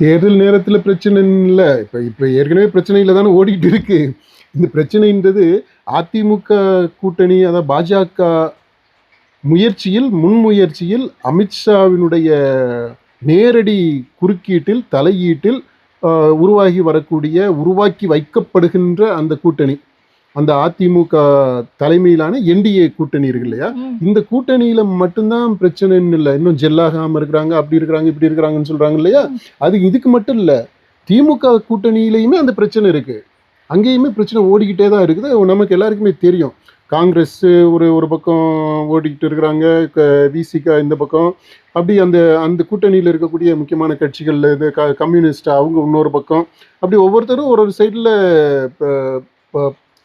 தேர்தல் நேரத்தில் பிரச்சனை இல்லை. இப்போ இப்போ ஏற்கனவே பிரச்சனையில் தானே ஓடிக்கிட்டு இருக்கு. இந்த பிரச்சனைன்றது அதிமுக கூட்டணி அதாவது பாஜக முயற்சியில் முன்முயற்சியில் அமித்ஷாவினுடைய நேரடி குறுக்கீட்டில் தலையீட்டில் உருவாகி வரக்கூடிய உருவாக்கி வைக்கப்படுகின்ற அந்த கூட்டணி. அந்த அதிமுக தலைமையிலான என்டிஏ கூட்டணி இருக்கு இல்லையா. இந்த கூட்டணியில மட்டும்தான் பிரச்சனைன்னு இல்லை. இன்னும் ஜெல்லாகாம இருக்கிறாங்க அப்படி இருக்கிறாங்க இப்படி இருக்கிறாங்கன்னு சொல்றாங்க இல்லையா? அது இதுக்கு மட்டும் இல்லை. திமுக கூட்டணியிலையுமே அந்த பிரச்சனை இருக்கு. அங்கேயுமே பிரச்சனை ஓடிக்கிட்டே தான் இருக்குது. நமக்கு எல்லாருக்குமே தெரியும். காங்கிரஸ் ஒரு ஒரு பக்கம் ஓடிக்கிட்டு இருக்கிறாங்க. விசிகா இந்த பக்கம். அப்படி அந்த அந்த கூட்டணியில் இருக்கக்கூடிய முக்கியமான கட்சிகள் இது க கம்யூனிஸ்ட் அவங்க இன்னொரு பக்கம். அப்படி ஒவ்வொருத்தரும் ஒரு ஒரு சைடில்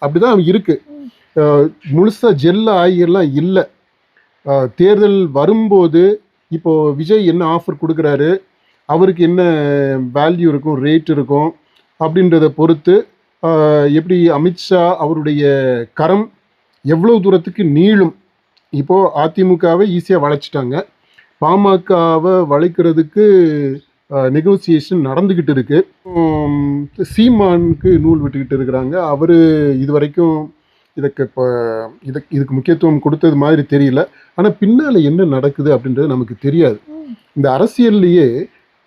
அப்படிதான் இருக்கு. முழுசா ஜெல்ல ஆகியெல்லாம் இல்லை. தேர்தல் வரும்போது இப்போ விஜய் என்ன ஆஃபர் கொடுக்குறாரு? அவருக்கு என்ன வேல்யூ இருக்கும்? ரேட் இருக்கும்? அப்படின்றத பொறுத்து எப்படி அமித்ஷா அவருடைய கரம் எவ்வளோ தூரத்துக்கு நீளும்? இப்போது அதிமுகவை ஈஸியாக வளைச்சிட்டாங்க பாமகவை வளைக்கிறதுக்கு நெகோசியேஷன் நடந்துக்கிட்டு இருக்கு. சீமானுக்கு நூல் விட்டுக்கிட்டு இருக்கிறாங்க. அவர் இது வரைக்கும் இதுக்கு இப்போ இதுக்கு இதுக்கு முக்கியத்துவம் கொடுத்தது மாதிரி தெரியல. ஆனால் பின்னால் என்ன நடக்குது அப்படின்றது நமக்கு தெரியாது. இந்த அரசியல்லையே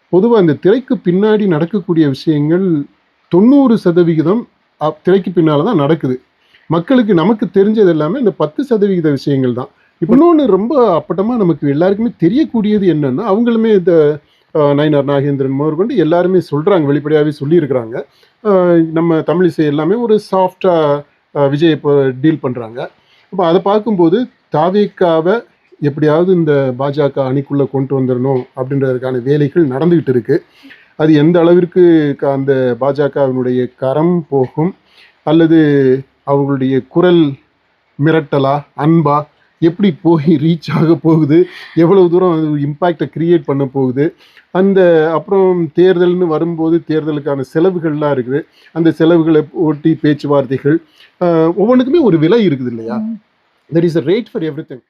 பொதுவாக இந்த திரைக்கு பின்னாடி நடக்கக்கூடிய விஷயங்கள் தொண்ணூறு சதவிகிதம் அப்- திரைக்கு பின்னால் தான் நடக்குது. மக்களுக்கு நமக்கு தெரிஞ்சது எல்லாமே இந்த பத்து சதவிகித விஷயங்கள் தான். இப்போ இன்னொன்று ரொம்ப அப்பட்டமாக நமக்கு எல்லாருக்குமே தெரியக்கூடியது என்னன்னா அவங்களுமே இந்த நயினார் நாகேந்திரன் முதற்கொண்டு எல்லாருமே சொல்கிறாங்க வெளிப்படையாகவே சொல்லியிருக்கிறாங்க. நம்ம தமிழிசை எல்லாமே ஒரு சாஃப்டாக விஜய் இப்போ டீல் பண்ணுறாங்க அப்போ அதை பார்க்கும்போது தாவேக்காவை எப்படியாவது இந்த பாஜக அணிக்குள்ளே கொண்டு வந்துடணும் அப்படின்றதுக்கான வேலைகள் நடந்துக்கிட்டு இருக்குது அது எந்த அளவிற்கு அந்த பாஜகவினுடைய கரம் போகும் அல்லது அவங்களுடைய குரல் மிரட்டலா அன்பா எப்படி போய் ரீச் ஆக போகுது? எவ்வளவு தூரம் அது இம்பேக்டை கிரியேட் பண்ண போகுது? அந்த அப்புறம் தேர்தல்னு வரும்போது தேர்தலுக்கான செலவுகள்லாம் இருக்குது. அந்த செலவுகளை ஒட்டி பேச்சுவார்த்தைகள் ஒவ்வொன்றுக்குமே ஒரு விலை இருக்குது இல்லையா? There is a rate for everything